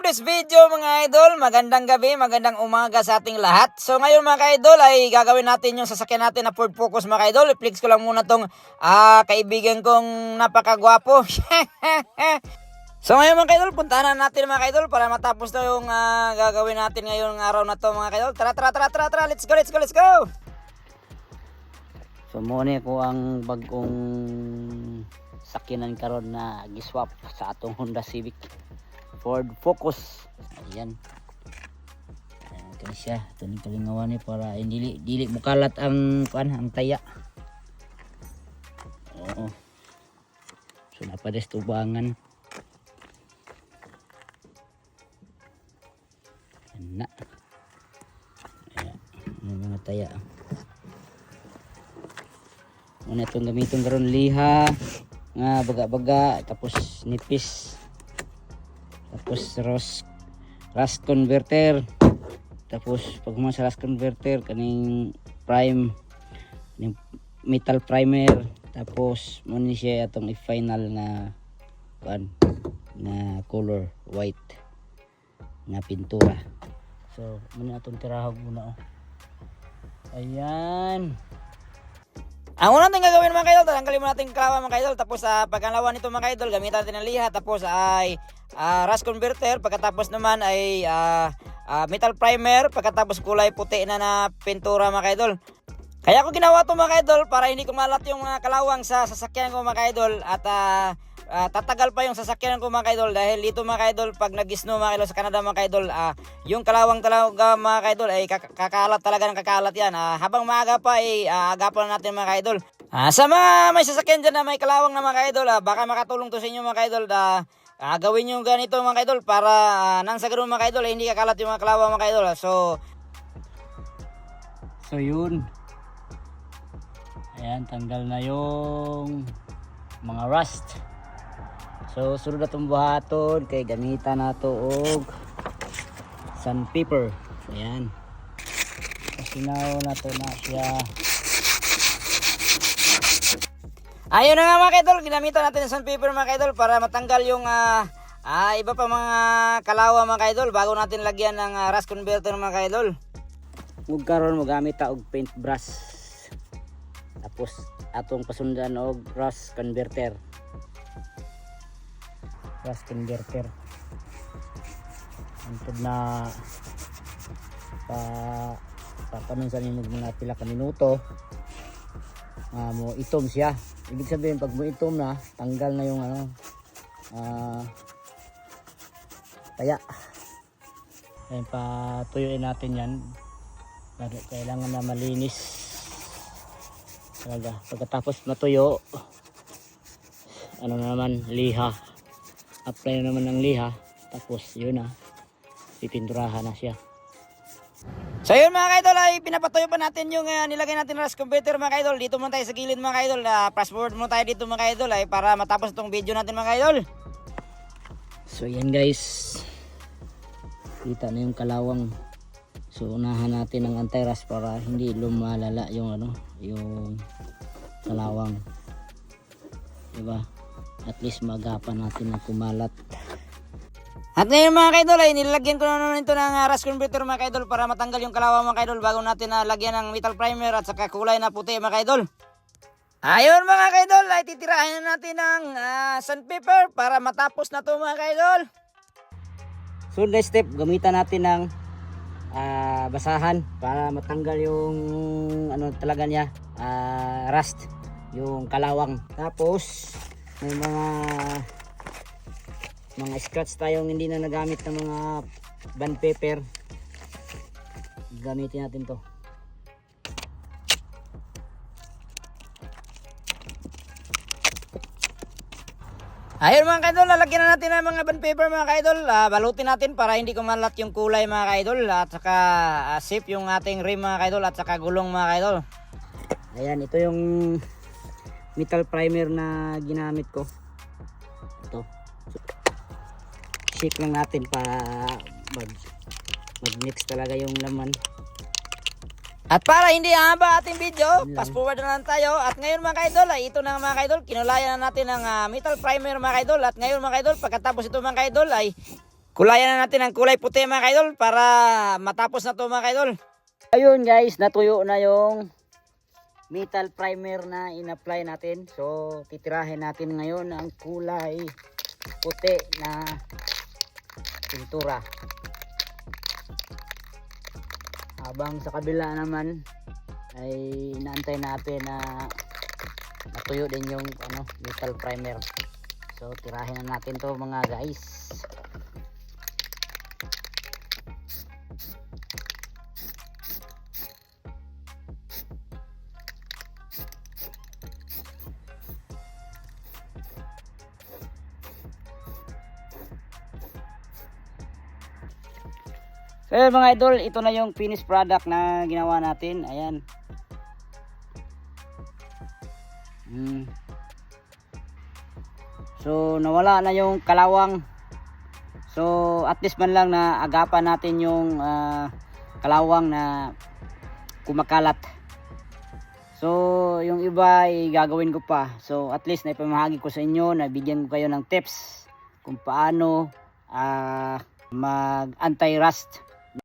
today's video mga idol. Magandang gabi, magandang umaga sa ating lahat. So ngayon mga idol ay gagawin natin yung sasakyan natin na Ford Focus mga idol. I-flex ko lang muna tong ah, kaibigan kong napakagwapo. so ngayon mga idol, puntahan na natin mga idol para matapos na yung ah, gagawin natin ngayong araw na to mga idol. Tara, tara, tara, tara, tara. Let's go, let's go, let's go. So mo ni ko ang bagong sakyanan karon na giswap sa atong Honda Civic Ford Focus. Ayan. Ayan kani siya. Ito ni kalingawan ni para hindi dili mukalat ang kuan ang taya. Oo. So napades tubangan. Na. Ayan. Yung mga taya. Una itong gamiton karon liha nga baga-baga tapos nipis tapos rust rust converter. Tapos pag human sa rust converter kaning prime kaning metal primer. Tapos mo ni siya atong i-final na kan na color white na pintura. So muna atong tirahog muna oh. Ayan. Ang unang natin gagawin mga kaidol, tanggalin muna natin yung mga kaidol. Tapos sa pagkalawa nito mga kaidol, gamitan natin ng liha. Tapos ay ah, rust converter. Pagkatapos naman ay ah, ah, metal primer. Pagkatapos kulay puti na na pintura mga kaidol. Kaya ko ginawa to mga kaidol para hindi kumalat yung mga kalawang sa sasakyan ko mga kaidol. At ah, ah, tatagal pa yung sasakyan ko mga kaidol. Dahil dito mga kaidol, pag nag-snow mga kaidol sa Canada mga kaidol, ah, yung kalawang talaga mga kaidol ay kak- kakalat talaga ng kakalat yan. Ah, habang maaga pa ay ah, agapan na natin mga kaidol. Ah, sa mga may sasakyan dyan na may kalawang na mga kaidol, ah, baka makatulong to sa inyo mga kaidol. Ah, ah, gawin nyo ganito mga kaidol para ah, nang sa ganun mga kaidol ay hindi kakalat yung mga kalawang mga kaidol. ah. So, So yun. Ayan, tanggal na yung mga rust. So sunod na itong buhaton kay gamitan na to og sandpaper. Ayan. Sinaw na to na siya. Ayun na nga mga kaidol, ginamitan natin ng sandpaper mga kaidol para matanggal yung ah, ah, iba pa mga kalawa mga kaidol bago natin lagyan ng ah, rust converter mga kaidol. Ug karon mo gamit ta og paint brush. Tapos atong pasundan og rust converter. Rust converter. Antod na pa papanon sa nimo mga pila ka minuto. Ah, mo itom siya. Ibig sabihin pag mo itom na, tanggal na yung ano ah taya. Ayun, patuyuin natin yan. Kailangan na malinis. Talaga. Pagkatapos matuyo, ano na naman, liha. Apply na naman ng liha. Tapos yun na, pipinturahan na siya. So yun mga kaidol ay pinapatuyo pa natin yung ah, nilagay natin na converter mga kaidol. Dito muna tayo sa gilid mga kaidol. Uh, fast forward muna tayo dito mga kaidol ay para matapos itong video natin mga kaidol. So yan guys. Kita na yung kalawang. So unahan natin ng anti-rust para hindi lumalala yung ano, yung kalawang. Diba? At least magapan natin na kumalat. At ngayon mga kaidol ay nilagyan ko na naman ito ng uh, rust converter mga kaidol para matanggal yung kalawa mga kaidol bago natin na lagyan ng metal primer at saka kulay na puti mga kaidol. Ayun mga kaidol ay titirahin na natin ng ah, sandpaper para matapos na to mga kaidol. So next step, gamitan natin ng ah, basahan para matanggal yung ano talaga niya, ah, rust, yung kalawang. Tapos may mga mga scratch tayong hindi na nagamit ng mga band paper. Gamitin natin to. Ayun mga kaidol, lalagyan na natin ng mga band paper mga kaidol. Ah, balutin natin para hindi kumalat yung kulay mga kaidol at saka ah, safe yung ating rim mga kaidol at saka gulong mga kaidol. Ayan, ito yung metal primer na ginamit ko. Shake lang natin para mag mag-mix talaga yung laman. At para hindi haba ating video, fast forward na lang tayo. At ngayon mga kaidol, ay ito na mga kaidol, kinulayan na natin ng ah, metal primer mga kaidol. At ngayon mga kaidol, pagkatapos ito mga kaidol ay Kulayan na natin ang kulay puti mga kaidol para matapos na to mga kaidol. Ayun guys, natuyo na yung metal primer na in-apply natin. So, titirahin natin ngayon ang kulay puti na pintura. Habang sa kabila naman ay inaantay natin na natuyo din yung ano, metal primer. So, tirahin na natin to mga guys. So yun, mga idol, ito na yung finished product na ginawa natin. Ayan. Mm. So nawala na yung kalawang. So at least man lang na agapan natin yung ah, kalawang na kumakalat. So yung iba ay gagawin ko pa. So at least na ipamahagi ko sa inyo, nabigyan ko kayo ng tips kung paano ah, mag anti-rust